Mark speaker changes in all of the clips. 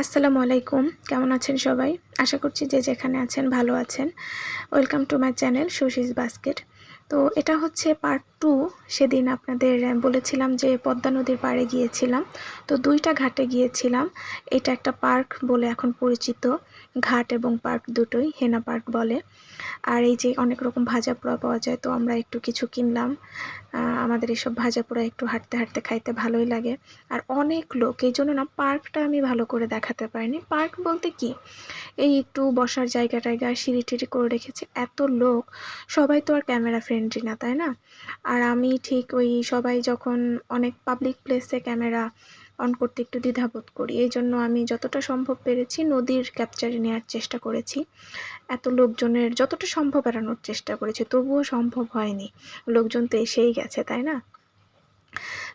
Speaker 1: আসসালামু আলাইকুম। কেমন আছেন সবাই? আশা করছি যে যেখানে আছেন ভালো আছেন। Welcome to my channel সুশিস basket তো এটা হচ্ছে পার্ট টু সেদিন আপনাদের বলেছিলাম যে পদ্মা নদীর পাড়ে গিয়েছিলাম। তো দুইটা ঘাটে গিয়েছিলাম। এটা একটা পার্ক বলে এখন পরিচিত। ঘাট এবং পার্ক দুটোই, হেনা পার্ক বলে। আর এই যে অনেক রকম ভাজা পোড়া পাওয়া যায়, তো আমরা একটু কিছু কিনলাম। আমাদের এসব ভাজা পোড়া একটু হাঁটতে হাঁটতে খাইতে ভালোই লাগে। আর অনেক লোক, এই জন্য না পার্কটা আমি ভালো করে দেখাতে পারিনি। পার্ক বলতে কি? এই একটু বসার জায়গা টায়গা সিঁড়ি টিড়ি করে রেখেছে। এত লোক, সবাই তো আর ক্যামেরা ফ্রেন্ডলি না, তাই না? আর আমি ঠিক ওই সবাই যখন অনেক পাবলিক প্লেসে ক্যামেরা অন করতে একটু দ্বিধাবোধ করি, এই জন্য আমি যতটা সম্ভব পেরেছি নদীর ক্যাপচারে নেওয়ার চেষ্টা করেছি। এত লোকজনের, যতটা সম্ভব এড়ানোর চেষ্টা করেছি, তবুও সম্ভব হয়নি। লোকজন তো এসেই গেছে, তাই না?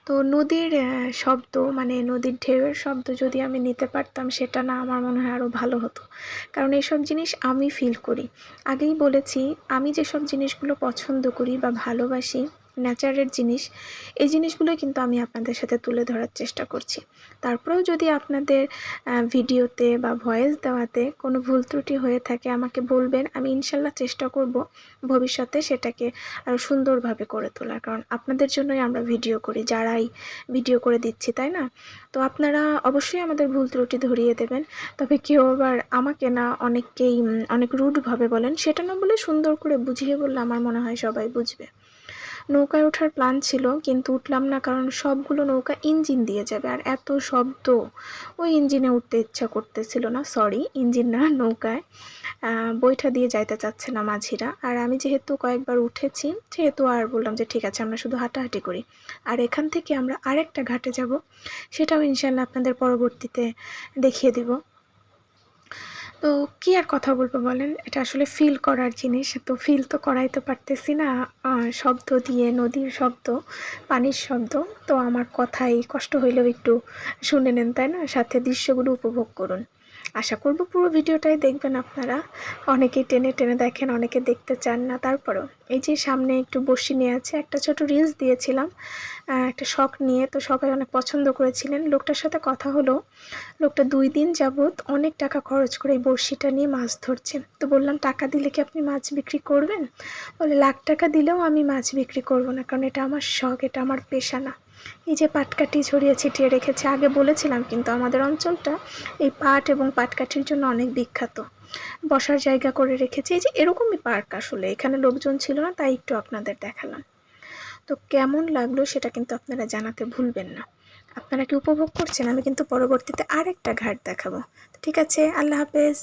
Speaker 1: তো নদীর শব্দ মানে নদীর ঢেউয়ের শব্দ যদি আমি নিতে পারতাম, সেটা না আমার মনে হয় আরও ভালো হতো। কারণ এসব জিনিস আমি ফিল করি। আগেই বলেছি, আমি যেসব জিনিসগুলো পছন্দ করি বা ভালোবাসি নেচারের জিনিস, এই জিনিসগুলোই কিন্তু আমি আপনাদের সাথে তুলে ধরার চেষ্টা করছি। তারপরেও যদি আপনাদের ভিডিওতে বা ভয়েস দেওয়াতে কোনো ভুল ত্রুটি হয়ে থাকে, আমাকে বলবেন, আমি ইনশাল্লাহ চেষ্টা করব ভবিষ্যতে সেটাকে আরও সুন্দরভাবে করে তোলার। কারণ আপনাদের জন্যই আমরা ভিডিও করি, যারাই ভিডিও করে দিচ্ছি, তাই না? তো আপনারা অবশ্যই আমাদের ভুল ত্রুটি ধরিয়ে দেবেন, তবে কেউ আবার আমাকে না অনেককেই অনেক রুডভাবে বলেন, সেটা না বলে সুন্দর করে বুঝিয়ে বললে আমার মনে হয় সবাই বুঝবে। নৌকায় ওঠার প্ল্যান ছিল, কিন্তু উঠলাম না কারণ সবগুলো নৌকা ইঞ্জিন দিয়ে যাবে। আর এত শব্দ, ওই ইঞ্জিনে উঠতে ইচ্ছা করতেছিল না সরি ইঞ্জিন না, নৌকায়। বইটা দিয়ে যাইতে চাচ্ছে না মাঝিরা। আর আমি যেহেতু কয়েকবার উঠেছি, সেহেতু আর বললাম যে, ঠিক আছে, আমরা শুধু হাঁটাহাঁটি করি। আর এখান থেকে আমরা আরেকটা ঘাটে যাব, সেটাও ইনশাল্লাহ আপনাদের পরবর্তীতে দেখিয়ে দিব। তো কি আর কথা বলব বলেন? এটা আসলে ফিল করার জিনিস, তো ফিল তো করাই তো পারতেছি না। শব্দ দিয়ে, নদীর শব্দ, পানির শব্দ, তো আমার কথাই কষ্ট হইলেও একটু শুনে নেন, তাই না? সাথে দৃশ্যগুলো উপভোগ করুন। আশা করব পুরো ভিডিওটাই দেখবেন আপনারা। অনেকেই টেনে টেনে দেখেন, অনেকে দেখতে চান না। তারপরেও এই যে সামনে একটু বসি নিয়ে আছে, একটা ছোট রিলস দিয়েছিলাম একটা শখ নিয়ে। তো সবাই অনেক পছন্দ করেছিলেন। লোকটার সাথে কথা হলো, লোকটা দুই দিন যাবৎ অনেক টাকা খরচ করে এই বড়শিটা নিয়ে মাছ ধরছে। তো বললাম, টাকা দিলে কি আপনি মাছ বিক্রি করবেন? বলে, লাখ টাকা দিলেও আমি মাছ বিক্রি করব না, কারণ এটা আমার শখ, এটা আমার পেশা না। এই যে পাটকাঠি ছড়িয়ে ছিটিয়ে রেখেছে, আগে বলেছিলাম কিন্তু আমাদের অঞ্চলটা এই পাট এবং পাটকাঠির জন্য অনেক বিখ্যাত। বসার জায়গা করে রেখেছে, এই যে এরকমই পার্ক আসলে, এখানে লোকজন ছিল না, তাই একটু আপনাদের দেখালাম। তো কেমন লাগল সেটা কিন্তু আপনারা জানাতে ভুলবেন না। আপনারা কি উপভোগ করছেন? আমি কিন্তু পরবর্তীতে আরেকটা ঘাট দেখাবো। ঠিক আছে, আল্লাহ হাফেজ।